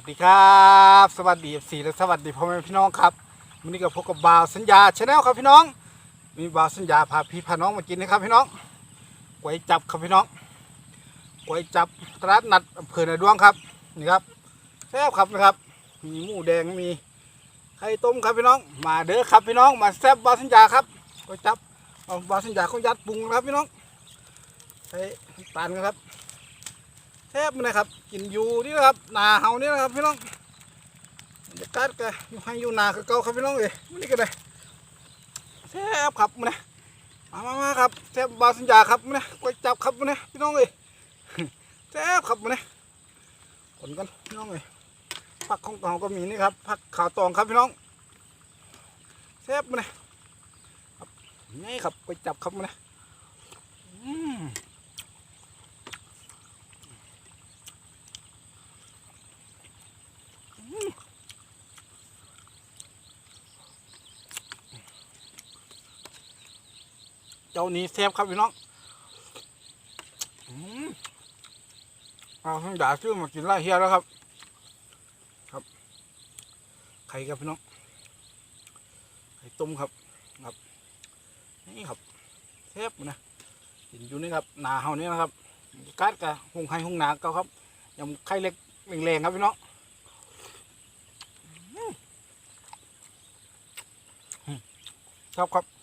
สวัสดีครับ สวัสดีสีและสวัสดีพ่อแม่พี่น้องครับวันนี้ก็พบกับบ่าวสัญญาชาแนลครับพี่น้อง มีบ่าวสัญญาพาพี่พาน้องมากินนะครับพี่น้องก๋วยจับครับพี่น้องก๋วยจับตลาดนัดอำเภอนาดวงครับนี่ครับแซ่บครับนะครับ มีหมูแดงมีไข่ต้มครับพี่น้อง มาเด้อครับพี่น้องมาแซ่บบ่าวสัญญาครับก๋วยจับเอาบ่าวสัญญาเขายัดปรุงครับพี่น้องใส่น้ตาลครับ แทบมันนะครับ กินอยู่นี่นะครับนาเฮานี่นะครับพี่น้องบรรยากาศก็อยู่ให้อยู่นาคือเก่าครับพี่น้องเอ้ยมันนี่ก็ได้แทบครับมันนะมามามาครับแทบบาสัญญาครับมันนะก๋วยจับครับมันนะพี่น้องเอ้ยแทบครับมันนะขนกันพี่น้องเอ้ยผักของเก่าก็มีนี่ครับผักขาวตองครับพี่น้องแทบมันนะนี่ครับก๋วยจับครับมันนะอืม เจ้านี้แซ่บครับพี่น้องเอาทั้งด่าซื้อมากินไล่เฮียแล้วครับ ครับ ไข่ครับพี่น้องไข่ต้มครับครับ นี่ครับแซ่บนะกินอยู่นี่ครับหนาเฮานี่นะครับกัดกับหงไข่หงหนาเก่าครับยังไข่เล็กแรงๆครับพี่น้องอืมอืมครับครับ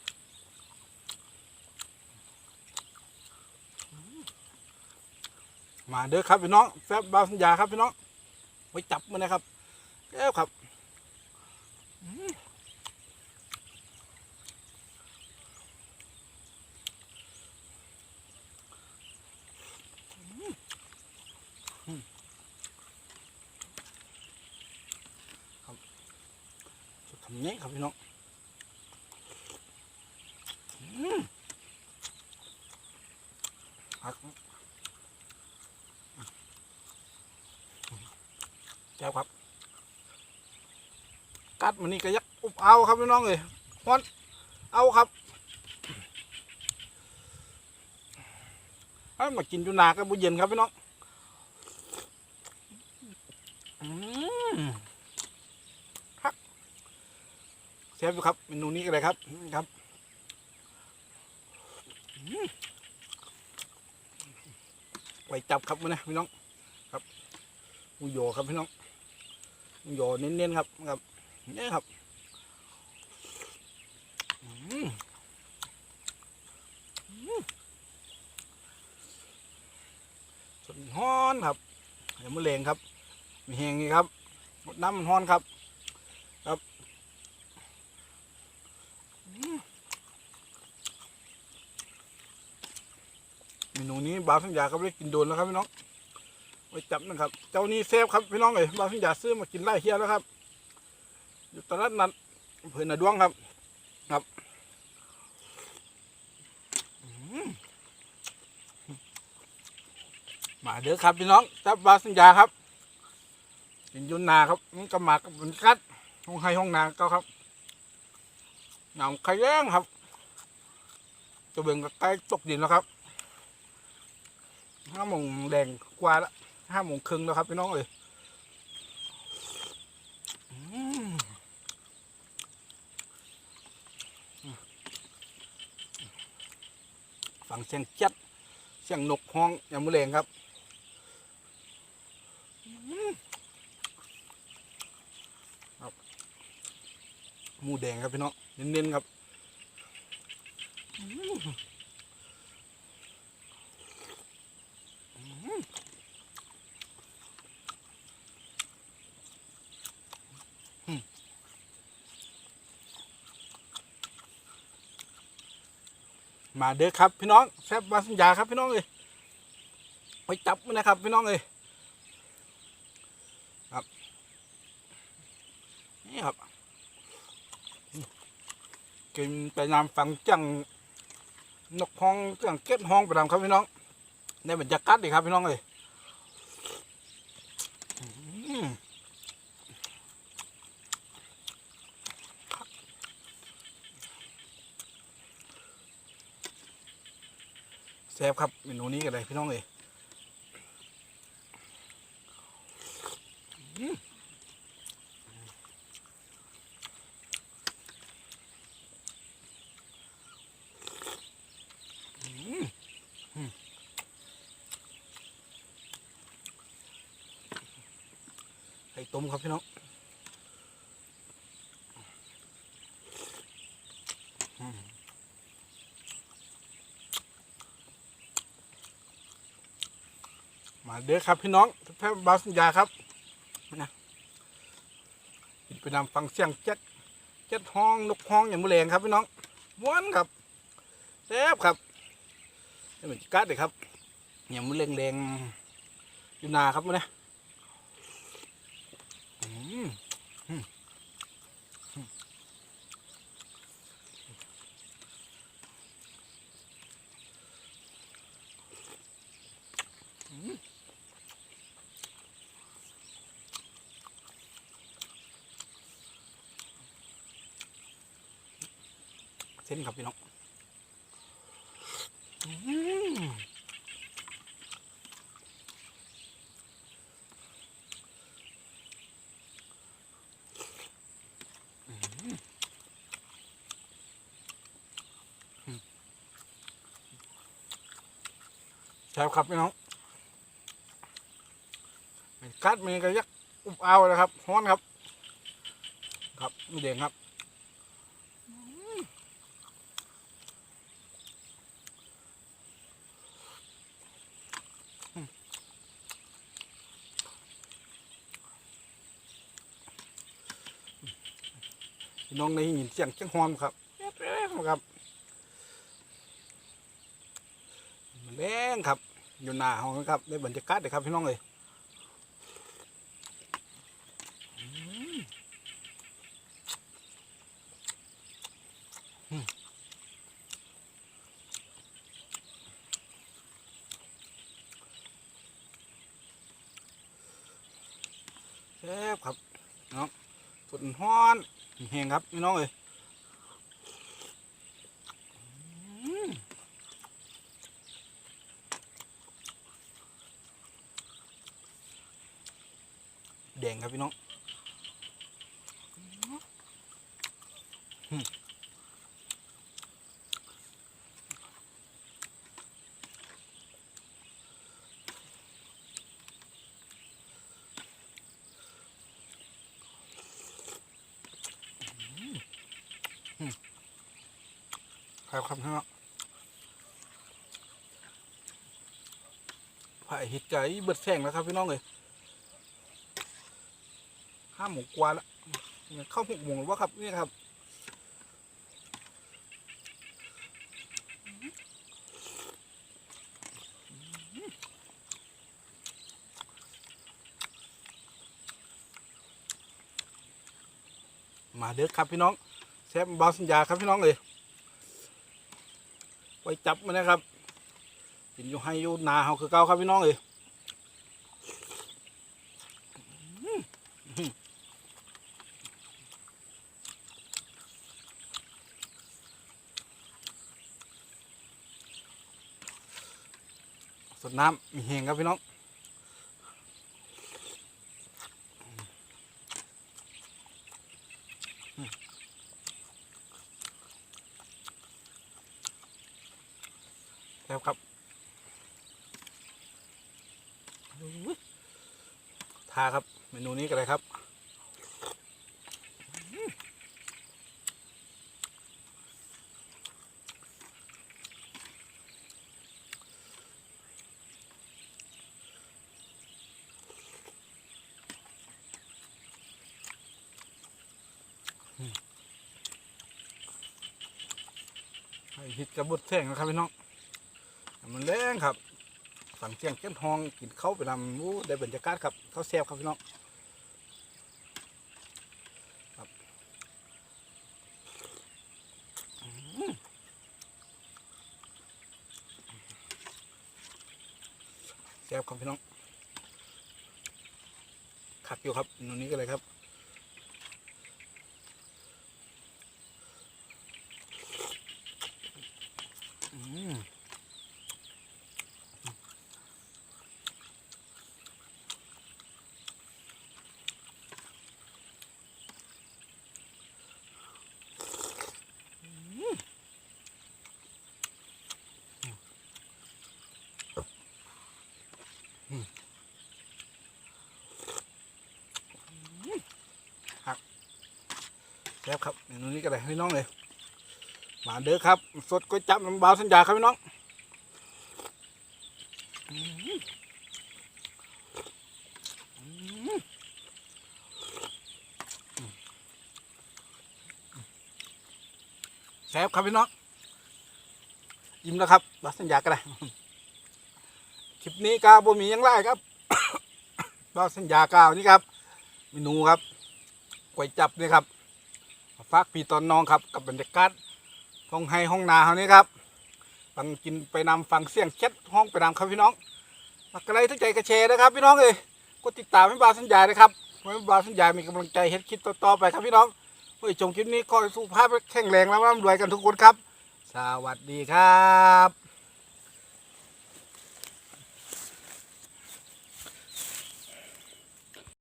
มาเด้อครับพี่น้องแฟบบาสัญญาครับพี่น้องไว้จับมันนะครับแก้วครับครับทำเนี้ยครับพี่น้องอืมผัก แก้วครับ กัดมันนี่ก็ยักอุบเอาครับพี่น้องเลยฮอนเอาครับเอามากินอยู่นาก็บุเย็นครับพี่น้องครับเชฟอยู่ครับเมนูนี้ก็เลยครับครับไว้จับครับมันนะพี่น้องหมูโยครับพี่น้อง หมูโยอเน้นๆครับครับนี่ครับส่วนฮ้อนครับอย่ามือเลงครับ มีแหงนี่ครับหมดน้ำมันฮ้อนครับ ครับเมนูนี้บาสัญญาครับได้กินโดนแล้วครับพี่น้อง ไว้จับนะครับ เจ้านี้เซฟครับพี่น้องเอ้ยบางทีอย่าซื้อมากินไล่เฮียแล้วครับ อยู่ตลาดนัดอำเภอนาดวงครับ ครับมาเด้อครับพี่น้องจับบาสัญญาครับกินยุนนาครับมันกระหมากบมันกัดห้องไห้ห้องนาก็ครับหนำไข่แย้งครับจะเบ่งกับไก่ตกดินแล้วครับห้ามงแดงกว่าและ ห้าโมงครึ่งแล้วครับพี่น้องเอ้ยอืมฟังเสียงจัดเสียงนกฮ้องอย่างมือเลงครับครับ หมูแดงครับพี่น้องเน้นๆครับ มาเด้อครับพี่น้องแซบมาสัญญาครับพี่น้องเอ้ยไปจับมันนะครับพี่น้องเอ้ยครับนี่ครับกินไปนำฟังจังนกห้องจังเก็ดห้องไปทำครับพี่น้องในบรรยากาศดีครับพี่น้องเอ้ยอื แซ่บครับเมนูนี้กันเลยพี่น้องเอ้ยไข่ต้มครับพี่น้อง มาเด้อครับพี่น้องแพทย์บาสัญญาครับนะกินไปนำฟังเสียงเจ็ดเจ็ดห้องนกห้องอย่างมือแรงครับพี่น้องม้วนครับแซ่บครับนี่เหมือนกัดเลยครับอย่างมือแรงแรงอยู่นาครับนะอืมอืม เส้นครับพี่น้องอืมใช่ครับพี่น้องกัดมีกระยักอุบเอาเลยครับฮ้อนครับ ครับมีเด่งครับ น้องในยินเสียงเสียงฮอนครับแอ๊ะๆครับแรงครับ อยู่หน้าห้องนครับในบรรยากาศเลยครับพี่น้องเลยแซ่บครับเนาะสุดฮ้อน แห้งครับพี่น้องเลยอืมแดงครับพี่น้อง ครับครับพี่น้องผ่ายหิดใจเบิดแสงแล้วครับพี่น้องเลยห้าโมงกว่าแล้วเข้าหกโมงหรือว่าครับนี่ครับมาเด้อครับพี่น้องแซมบาสัญญาครับพี่น้องเลย ไว้จับมันนะครับกินอยู่ให้อยู่นาเขาคือเก่าครับพี่น้องเลยสดน้ำมีเฮงครับพี่น้อง แล้วครับทาครับ เมนูนี้กันเลยครับอืมให้ฮิตกระบุดแท่งนะครับพี่น้อง มันแรงครับฝังเสียงเก้นทองกินเข้าไปนำู้ได้บรรยากาศครับเขาแซ่บครับพี่น้องครับแซ่บครับพี่น้องขัดอยู่ครับตรงนี้ก็เลยครับ อืม แซ่บครับเมนูนี้ก็ได้พี่น้องเลยมาเด้อครับ สดก๋วยจับน้ำเบาสัญญาครับพี่น้องแซ่บครับพี่น้องยิ้มแล้วครับบาสัญญาก็ได้คลิปนี้กาบ่มียังไรครับบาสัญญากาวนี่ครับเมนูครับก๋วยจับนี่ครับ ฝากพี่ตอนน้องครับกับบรรยากาศห้องไฮห้องนาเฮานี้ครับฟังกินไปนำฟังเสียงเช็ดห้องไปนำครับพี่น้องมักกะไรทุกใจกระเชนะครับ พี่น้องเอ้ยกดติดตามให้บาสัญญานะครับให้บาสัญญามีกำลังใจเฮ็ดคลิปต่อๆไปครับพี่น้องเฮ้ยจงคลิปนี้ขอสุขภาพแข็งแรงและร่ำรวยกันทุกคนครับ สวัสดีครับ